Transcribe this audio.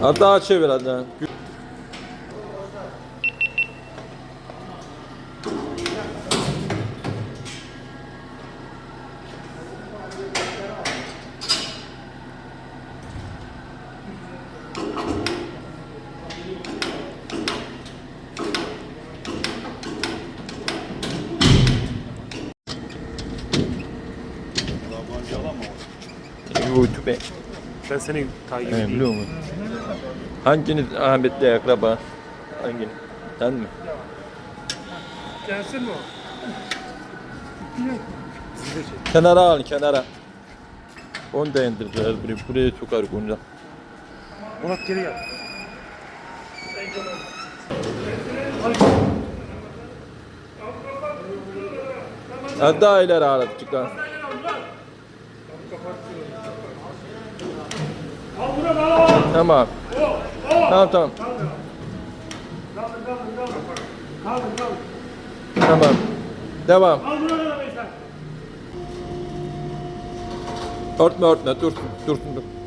Ha daha çevir hadi. YouTube. Ben seni takip He, edeyim. biliyor musun? Hanginiz Ahmet'le akraba? Hanginiz? Sen mi? Gelsin mi o? Sizi de çek. Kenara al kenara. Onu da indireceğiz buraya. Buraya sokar onu da. Murat geri gel. Ha, daha ileri al azıcık Tamam. Tamam tamam. Tamam. Devam. Örtme örtme dursun dursun dur.